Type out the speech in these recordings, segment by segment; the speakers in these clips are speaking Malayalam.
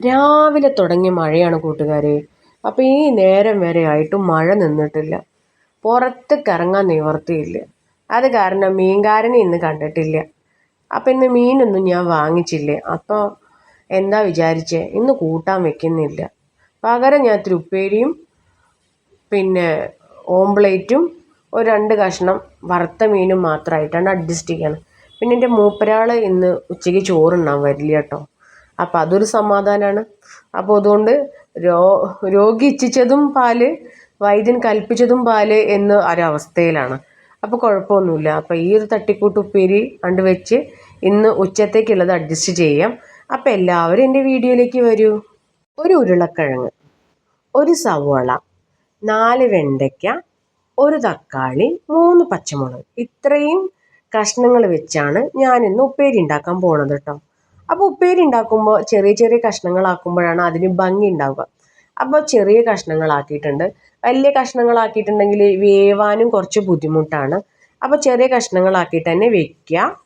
രാവിലെ തുടങ്ങിയ മഴയാണ് കൂട്ടുകാരെ. അപ്പോൾ ഈ നേരം വരെ ആയിട്ടും മഴ നിന്നിട്ടില്ല. പുറത്ത് ഇറങ്ങാൻ നിവർത്തിയില്ല. അത് കാരണം മീൻകാരനെ ഇന്ന് കണ്ടിട്ടില്ല. അപ്പം ഇന്ന് മീനൊന്നും ഞാൻ വാങ്ങിച്ചില്ല. അപ്പോൾ എന്താ വിചാരിച്ചേ? ഇന്ന് കൂട്ടാൻ വെക്കുന്നില്ല. പകരം ഞാൻ ഉപ്പേരിയും പിന്നെ ഓംപ്ലേറ്റും ഒരു രണ്ട് കഷ്ണം വറുത്ത മീനും മാത്രമായിട്ടാണ് അഡ്ജസ്റ്റ് ചെയ്യണം. പിന്നെ എന്റെ മൂപ്പരാൾ ഇന്ന് ഉച്ചയ്ക്ക് ചോറുണ്ണാൻ വരില്ല കേട്ടോ. അപ്പോൾ അതൊരു സമാധാനമാണ് അപ്പോൾ അതുകൊണ്ട് രോഗി ഇച്ഛിച്ചതും പാൽ വൈദ്യൻ കൽപ്പിച്ചതും പാൽ എന്ന ഒരവസ്ഥയിലാണ്. അപ്പോൾ കുഴപ്പമൊന്നുമില്ല. അപ്പോൾ ഈ ഒരു തട്ടിക്കൂട്ട് ഉപ്പേരി കണ്ട് വെച്ച് ഇന്ന് ഉച്ചത്തേക്കുള്ളത് അഡ്ജസ്റ്റ് ചെയ്യാം. അപ്പോൾ എല്ലാവരും എന്റെ വീഡിയോയിലേക്ക് വരൂ. ഒരു ഉരുളക്കിഴങ്ങ് ഒരു സവോള നാല് വെണ്ടയ്ക്ക ഒരു തക്കാളി മൂന്ന് പച്ചമുളക്. ഇത്രയും കഷ്ണങ്ങൾ വെച്ചാണ് ഞാനിന്ന് ഉപ്പേരി ഉണ്ടാക്കാൻ പോണത് കേട്ടോ അപ്പോൾ ഉപ്പേരി ഉണ്ടാക്കുമ്പോൾ ചെറിയ ചെറിയ കഷ്ണങ്ങളാക്കുമ്പോഴാണ് അതിന് ഭംഗി ഉണ്ടാവുക. അപ്പോൾ ചെറിയ കഷ്ണങ്ങളാക്കിയിട്ടുണ്ട്. വലിയ കഷ്ണങ്ങളാക്കിയിട്ടുണ്ടെങ്കിൽ വേവാനും കുറച്ച് ബുദ്ധിമുട്ടാണ്. അപ്പോൾ ചെറിയ കഷ്ണങ്ങളാക്കിയിട്ട് തന്നെ വെക്കുക.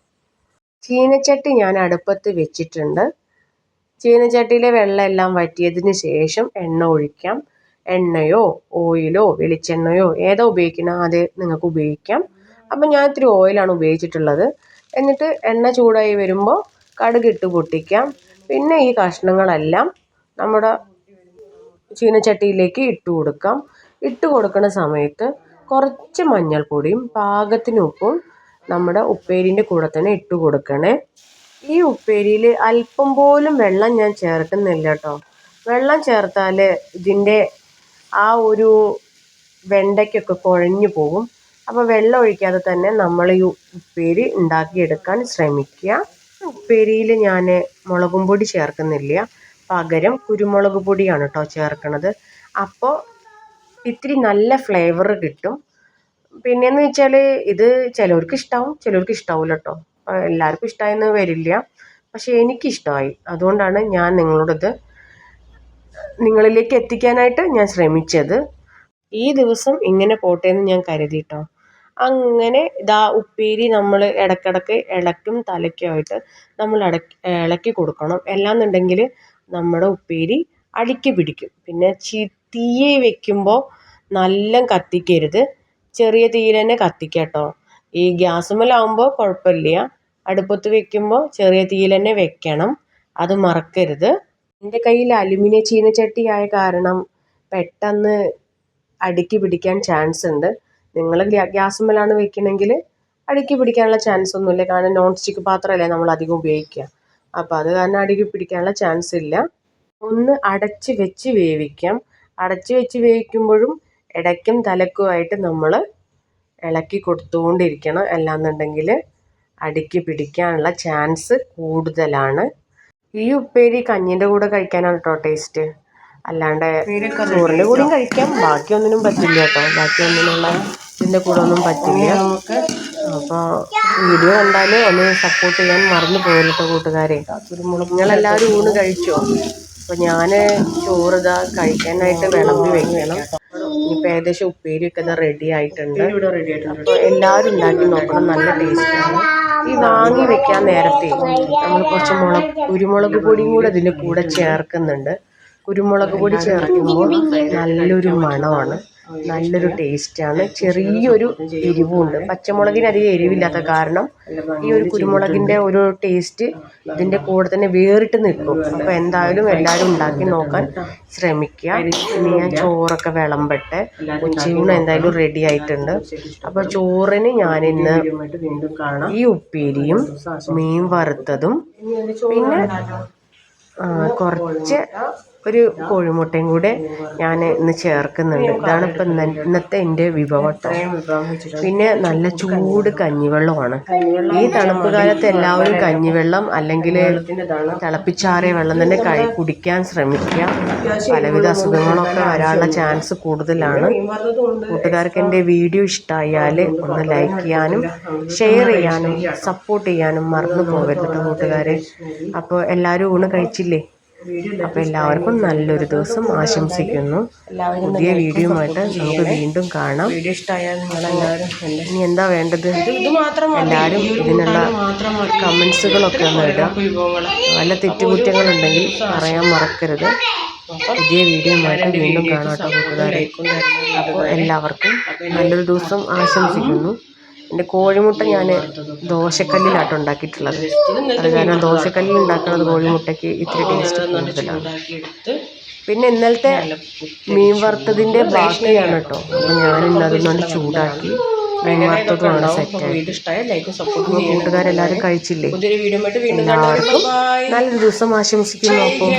ചീനച്ചട്ടി ഞാൻ അടുപ്പത്ത് വെച്ചിട്ടുണ്ട്. ചീനച്ചട്ടിയിലെ വെള്ളം എല്ലാം വറ്റിയതിന് ശേഷം എണ്ണ ഒഴിക്കാം. എണ്ണയോ ഓയിലോ വെളിച്ചെണ്ണയോ ഏതോ ഉപയോഗിക്കണം അത് നിങ്ങൾക്ക് ഉപയോഗിക്കാം. അപ്പം ഞാൻ ഇത്തിരി ഓയിലാണ് ഉപയോഗിച്ചിട്ടുള്ളത്. എന്നിട്ട് എണ്ണ ചൂടായി വരുമ്പോൾ കടുക് ഇട്ട് പൊട്ടിക്കാം. പിന്നെ ഈ കഷ്ണങ്ങളെല്ലാം നമ്മുടെ ചീനച്ചട്ടിയിലേക്ക് ഇട്ട് കൊടുക്കാം. ഇട്ട് കൊടുക്കുന്ന സമയത്ത് കുറച്ച് മഞ്ഞൾപ്പൊടിയും പാകത്തിന് ഉപ്പും നമ്മുടെ ഉപ്പേരിന്റെ കൂടെ തന്നെ ഇട്ട് കൊടുക്കണേ. ഈ ഉപ്പേരിയിൽ അല്പം പോലും വെള്ളം ഞാൻ ചേർക്കുന്നില്ല കേട്ടോ. വെള്ളം ചേർത്താൽ ഇതിന്റെ ആ ഒരു വെണ്ടയ്ക്കൊക്കെ കുഴഞ്ഞു പോകും. അപ്പോൾ വെള്ളം ഒഴിക്കാതെ തന്നെ നമ്മൾ ഈ ഉപ്പേരി ഉണ്ടാക്കിയെടുക്കാൻ ശ്രമിക്കുക. ഉപ്പേരിയിൽ ഞാൻ മുളകും പൊടി ചേർക്കുന്നില്ല. പകരം കുരുമുളക് പൊടിയാണ് കേട്ടോ ചേർക്കണത്. അപ്പോൾ ഇത്തിരി നല്ല ഫ്ലേവർ കിട്ടും. പിന്നെയെന്ന് വെച്ചാൽ ഇത് ചിലവർക്ക് ഇഷ്ടമാവും ചിലവർക്ക് ഇഷ്ടാവില്ല കേട്ടോ എല്ലാവർക്കും ഇഷ്ടമായെന്ന് വരില്ല. പക്ഷേ എനിക്കിഷ്ടമായി അതുകൊണ്ടാണ് ഞാൻ നിങ്ങളോടത് നിങ്ങളിലേക്ക് എത്തിക്കാനായിട്ട് ഞാൻ ശ്രമിച്ചത്. ഈ ദിവസം ഇങ്ങനെ പോട്ടെ എന്ന് ഞാൻ കരുതി കേട്ടോ അങ്ങനെ ഇതാ ഉപ്പേരി നമ്മൾ ഇടയ്ക്കിടയ്ക്ക് ഇളക്കും തലയ്ക്കുമായിട്ട് നമ്മൾ ഇളക്കി കൊടുക്കണം. അല്ലാന്നുണ്ടെങ്കിൽ നമ്മുടെ ഉപ്പേരി അടിക്ക് പിടിക്കും. പിന്നെ തീയെ വെക്കുമ്പോൾ നല്ല കത്തിക്കരുത്. ചെറിയ തീയിൽ തന്നെ കത്തിക്കുക കേട്ടോ ഈ ഗ്യാസുമ്മലാവുമ്പോൾ കുഴപ്പമില്ല അടുപ്പത്ത് വെക്കുമ്പോൾ ചെറിയ തീയിൽ തന്നെ വെക്കണം. അത് മറക്കരുത്. എന്റെ കയ്യിൽ അലുമിനിയം ചീനച്ചട്ടി ആയ കാരണം പെട്ടെന്ന് അടിക്ക് പിടിക്കാൻ ചാൻസ് ഉണ്ട് നിങ്ങൾ ഗ്യാസുമ്മലാണ് വെക്കണമെങ്കിൽ അടിക്ക് പിടിക്കാനുള്ള ചാൻസ് ഒന്നുമില്ല. കാരണം നോൺ സ്റ്റിക്ക് പാത്രമല്ലേ നമ്മൾ അധികം ഉപയോഗിക്കുക. അപ്പോൾ അത് കാരണം അടിക്ക് പിടിക്കാനുള്ള ചാൻസ് ഇല്ല. ഒന്ന് അടച്ച് വെച്ച് വേവിക്കാം. അടച്ച് വെച്ച് വേവിക്കുമ്പോഴും ഇടയ്ക്കും തലക്കുമായിട്ട് നമ്മൾ ഇളക്കി കൊടുത്തുകൊണ്ടിരിക്കണം. അല്ലാന്നുണ്ടെങ്കിൽ അടുക്കി പിടിക്കാനുള്ള ചാൻസ് കൂടുതലാണ്. ഈ ഉപ്പേരി കഞ്ഞിന്റെ കൂടെ കഴിക്കാനാണ് കേട്ടോ ടേസ്റ്റ് അല്ലാണ്ട് ചോറിന്റെ കൂടെയും കഴിക്കാം. ബാക്കിയൊന്നിനും പറ്റില്ല കേട്ടോ. ബാക്കിയൊന്നിനുള്ള ഇതിന്റെ കൂടെ ഒന്നും പറ്റില്ല അപ്പോൾ വീഡിയോ കണ്ടാൽ ഒന്ന് സപ്പോർട്ട് ചെയ്യാൻ മറന്നു പോകരുത് കേട്ടോ കൂട്ടുകാരെ. നിങ്ങളെല്ലാവരും ഊണ് കഴിച്ചോ? അപ്പോൾ ഞാൻ ചോറ് ഇതാ കഴിക്കാനായിട്ട് വിളമ്പി വെക്കണം. ഇനിയിപ്പോ ഏകദേശം ഉപ്പേരിയൊക്കെ ഇതാ റെഡി ആയിട്ടുണ്ട്. അപ്പോൾ എല്ലാവരും ഉണ്ടാക്കി നോക്കണം. നല്ല ടേസ്റ്റാണ് ഈ വാങ്ങി വെക്കാൻ നേരത്തെ നമ്മൾ കുറച്ച് മുളക് കുരുമുളക് പൊടിയും കൂടെ ഇതിന്റെ കൂടെ ചേർക്കുന്നുണ്ട്. കുരുമുളക് പൊടി ചേർക്കുമ്പോൾ നല്ലൊരു മണമാണ്. നല്ലൊരു ടേസ്റ്റാണ്. ചെറിയൊരു എരിവുണ്ട്. പച്ചമുളകിന് അധികം എരിവില്ലാത്ത കാരണം ഈ ഒരു കുരുമുളകിന്റെ ഒരു ടേസ്റ്റ് ഇതിന്റെ കൂടെ തന്നെ വേറിട്ട് നിൽക്കും. അപ്പോൾ എന്തായാലും എല്ലാവരും ഉണ്ടാക്കി നോക്കാൻ ശ്രമിക്കുക. ഇനി ഞാൻ ചോറൊക്കെ വിളമ്പട്ടെ. ഉച്ചയൂണ് എന്തായാലും റെഡി ആയിട്ടുണ്ട്. അപ്പോൾ ചോറിന് ഞാനിന്ന് ഈ ഉപ്പേരിയും മീൻ വറുത്തതും പിന്നെ കുറച്ച് ഒരു കോഴിമുട്ടയും കൂടെ ഞാൻ ഇന്ന് ചേർക്കുന്നുണ്ട്. ഇതാണ് ഇപ്പം ഇന്നത്തെ എന്റെ വിഭവം പിന്നെ നല്ല ചൂട് കഞ്ഞിവെള്ളമാണ്. ഈ തണുപ്പ് കാലത്ത് എല്ലാവരും കഞ്ഞിവെള്ളം അല്ലെങ്കിൽ തിളപ്പിച്ചാറിയ വെള്ളം തന്നെ കഴി കുടിക്കാൻ ശ്രമിക്കുക. പലവിധ അസുഖങ്ങളൊക്കെ വരാനുള്ള ചാൻസ് കൂടുതലാണ്. കൂട്ടുകാർക്ക് എന്റെ വീഡിയോ ഇഷ്ടമായാൽ ഒന്ന് ലൈക്ക് ചെയ്യാനും ഷെയർ ചെയ്യാനും സപ്പോർട്ട് ചെയ്യാനും മറന്നു പോകരുത് കൂട്ടുകാരെ. അപ്പോൾ എല്ലാവരും ഊണ് കഴിച്ചില്ലേ? അപ്പോൾ എല്ലാവർക്കും നല്ലൊരു ദിവസം ആശംസിക്കുന്നു. പുതിയ വീഡിയോയുമായിട്ട് നമുക്ക് വീണ്ടും കാണാം. വീഡിയോ ഇഷ്ടമായാൽ നിങ്ങളെല്ലാവരും ഇനി എന്താ വേണ്ടത്? എല്ലാവരും ഇതിനുള്ള കമൻസുകളൊക്കെ ഒന്ന് ഇടാം നല്ല വല്ല തെറ്റുകുറ്റങ്ങളുണ്ടെങ്കിൽ പറയാൻ മറക്കരുത്. പുതിയ വീഡിയോയുമായിട്ട് വീണ്ടും കാണാം കേട്ടോ. കൂട്ടുകാരെ അപ്പോൾ എല്ലാവർക്കും നല്ലൊരു ദിവസം ആശംസിക്കുന്നു. എന്റെ കോഴിമുട്ട ഞാൻ ദോശക്കല്ലിലാട്ടോ ഉണ്ടാക്കിയിട്ടുള്ളത്. അത് കാരണം ദോശക്കല്ലിൽ ഉണ്ടാക്കുന്നത് കോഴിമുട്ടയ്ക്ക് ഇത്തിരി ടേസ്റ്റ് കൂടുതലാണ്. പിന്നെ ഇന്നലത്തെ മീൻ വറുത്തതിന്റെ ബാക്കിയാണ് കേട്ടോ. അപ്പം ഞാൻ ഇന്ന് ചൂടാക്കി മീൻ വറുത്തതുമാണ് വേണം സെറ്റ് കൂട്ടുകാരെല്ലാവരും കഴിച്ചില്ലേ? എല്ലാവർക്കും നല്ലൊരു ദിവസം ആശംസിക്കുന്നു. അപ്പോൾ